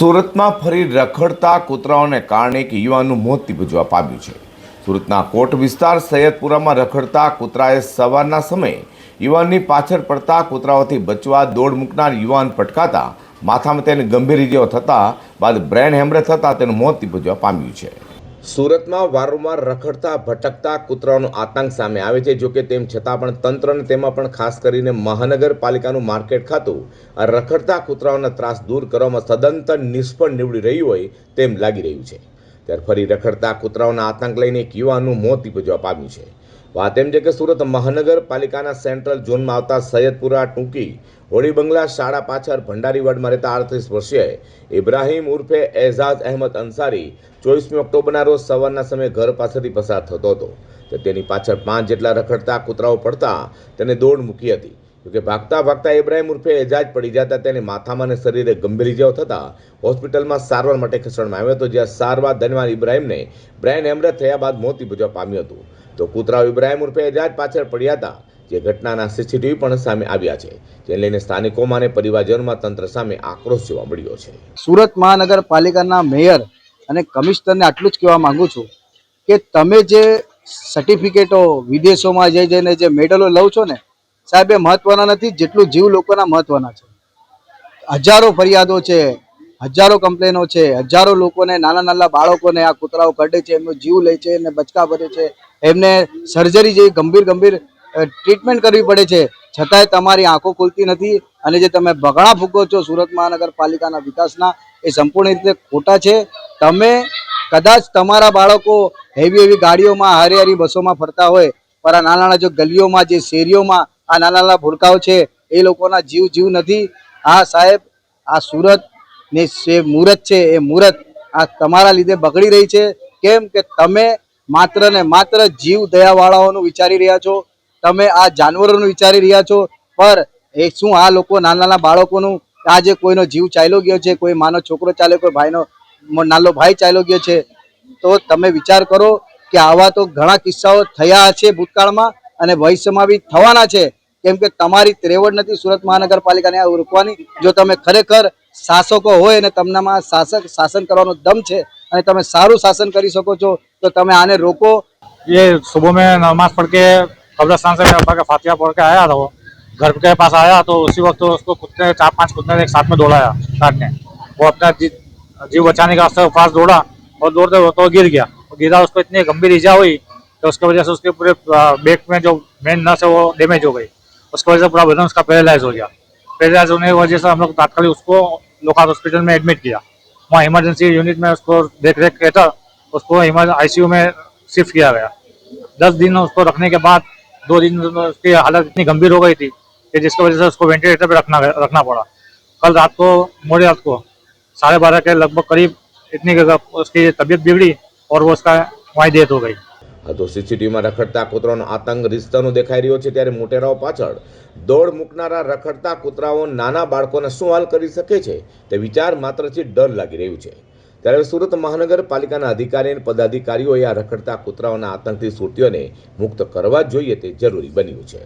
સુરતમાં ફરી રખડતા કૂતરાઓને કારણે એક યુવાનનું મોત નીપજવા પામ્યું છે. સુરતના કોટ વિસ્તાર સૈયદપુરામાં રખડતા કૂતરાએ સવારના સમયે યુવાનની પાછળ પડતા કૂતરાઓથી બચવા દોડ મૂકનાર યુવાન પટકાતા માથામાં તેને ગંભીર ઇજાઓ થતાં, બાદ બ્રેન હેમરેજ થતાં તેનું મોત નીપજવા પામ્યું છે. સુરતમાં વારંવાર રખડતા, ભટકતા કૂતરાનો આતંક સામે આવે છે. જોકે તેમ છતાં પણ તંત્રને તેમાં પણ ખાસ કરીને મહાનગરપાલિકાનું માર્કેટ ખાતું રખડતા કૂતરાઓના ત્રાસ દૂર કરવામાં સદંતર નિષ્ફળ નીવડી રહ્યું હોય તેમ લાગી રહ્યું છે. ત્યારે ફરી રખડતા કૂતરાઓના આતંક લઈને એક યુવાનનું મોત નીપજવા પામ્યું છે. વાત એમ છે કે સુરત મહાનગરપાલિકાના સેન્ટ્રલ ઝોનમાં આવતા સૈયદપુરા ટૂંકી હોળી બંગલા શાળા પાછળ ભંડારી વર્ડમાં રહેતા આડત્રીસ વર્ષીય ઇબ્રાહીમ ઉર્ફે એઝાઝ અહેમદ અંસારી ચોવીસમી ઓક્ટોબરના રોજ સવારના સમયે ઘર પાસેથી પસાર થતો હતો. તો તેની પાછળ પાંચ જેટલા રખડતા કૂતરાઓ પડતા તેને દોડ મૂકી હતી. જોકે ભાગતા ભાગતા ઇબ્રાહીમ ઉર્ફે એજાજ પડી જતા તેને માથામાં અને શરીરે ગંભીર ઇજાઓ થતા હોસ્પિટલમાં સારવાર માટે ખસેડવામાં આવ્યો હતો, જ્યાં સારવાર દરમિયાન ઇબ્રાહીમને બ્રેન હેમરેજ થયા બાદ મોત નીપજવા પામ્યું હતું. તો કૂતરાઓ ઇબ્રાહીમ ઉર્ફે એજાજ પાછળ પડ્યા હતા. જે ઘટનાના સીસીટીવી પણ સામે આવ્યા છે. જે લઈને સ્થાનિકોમાં અને પરિવારજનોમાં તંત્ર સામે આક્રોશ જોવા મળ્યો છે. સુરત મહાનગરપાલિકાના મેયર અને કમિશનરને આટલું જ કહેવા માંગુ છું કે તમે જે સર્ટિફિકેટો વિદેશોમાં જઈ જઈને જે મેડલો લઉં છો ને, સાહેબ, એ મહત્વના નથી, જેટલું જીવ લોકોના મહત્વના છે. હજારો ફરિયાદો છે હજારો કમ્પ્લેનો છે, હજારો લોકોને, નાના નાના બાળકોને આ કૂતરાઓ કરડે છે, એમનો જીવ લે છે, એમને બચકા ભરે છે, એમને સર્જરી જેવી ગંભીર ગંભીર ટ્રીટમેન્ટ કરવી પડે છે. છતાંય તમારી આંખો ખુલતી નથી અને જે તમે બગડા ફૂંકો છો સુરત મહાનગરપાલિકાના વિકાસના, એ સંપૂર્ણ રીતે ખોટા છે. તમે કદાચ તમારા બાળકો હેવી હેવી ગાડીઓમાં હારી હારી બસોમાં ફરતા હોય પણ આ નાના નાના જો ગલીઓમાં, જે શેરીઓમાં આ નાના નાના ભૂલકાઓ છે, એ લોકોના જીવ જીવ નથી. આ સાહેબ, આ સુરત ને જે મુહૂર્ત છે, એ મુહૂર્ત આ તમારા લીધે બગડી રહી છે. કેમ કે તમે માત્ર ને માત્ર જીવ દયાવાળાઓનું વિચારી રહ્યા છો. તમે આ જાનવરોનું વિચારી રહ્યા છો. પર એ શું આ લોકો નાના નાના બાળકોનું આજે કોઈનો જીવ ચાલ્યો ગયો છે, કોઈ માનો છોકરો ચાલ્યો કોઈ ભાઈનો નાનો ભાઈ ચાલ્યો ગયો છે, તો તમે વિચાર કરો કે આવા તો ઘણા કિસ્સાઓ થયા છે ભૂતકાળમાં અને ભવિષ્યમાં બી થવાના છે. કેમ કે તમારી ત્રેવડ નથી સુરત મહાનગરપાલિકાને આ રોકવાની. જો તમે ખરેખર શાસકો હોય અને તમનામાં શાસક શાસન કરવાનો દમ છે અને તમે સારું શાસન કરી શકો છો તો તમે આને રોકો ये सुबह में नमाज पढ़ के कब्रस्तान से मेरे अब्बा का फातिहा पढ़ के आया था वो घर के पास आया तो उसी वक्त उसको कुत्ते चार पांच कुत्ते ने एक साथ में दौड़ाया काटने वो अपना जी, जीव बचाने के वास्ते पास दौड़ा और दौड़ते दौड़ते वो गिर गया वो गिरा उसको इतनी गंभीर ईजा हुई कि उसकी वजह से उसके पूरे बैक में जो मेन नस है वो डैमेज हो गई उसकी वजह से पूरा बदन उसका पैरालाइज हो गया पैरालाइज होने की वजह से हम लोग तात्कालिक उसको लोकाल हॉस्पिटल में एडमिट किया। वहाँ इमरजेंसी यूनिट में उसको देख रेख के था, उसको आईसीयू में शिफ्ट किया गया। दस दिन उसको रखने के बाद, दो दिन उसकी हालत इतनी गंभीर हो गई थी कि जिसकी वजह से उसको वेंटिलेटर पर रखना रखना पड़ा। कल रात को, मोड़ी रात को, साढ़े बारह के लगभग करीब इतनी उसकी तबीयत बिगड़ी और वो उसका वहीं डेथ हो गई। તો સીસીટીવીમાં રખડતા કૂતરાનો આતંક રીતસરનો દેખાઈ રહ્યો છે ત્યારે મોટેરાઓ પાછળ દોડ મૂકનારા રખડતા કૂતરાઓ નાના બાળકોને શું હાલ કરી શકે છે તે વિચાર માત્રથી ડર લાગી રહ્યું છે. ત્યારે સુરત મહાનગરપાલિકાના અધિકારી અને પદાધિકારીઓએ આ રખડતા કૂતરાઓના આતંકથી સુરતીઓને મુક્ત કરવા જોઈએ તે જરૂરી બન્યું છે.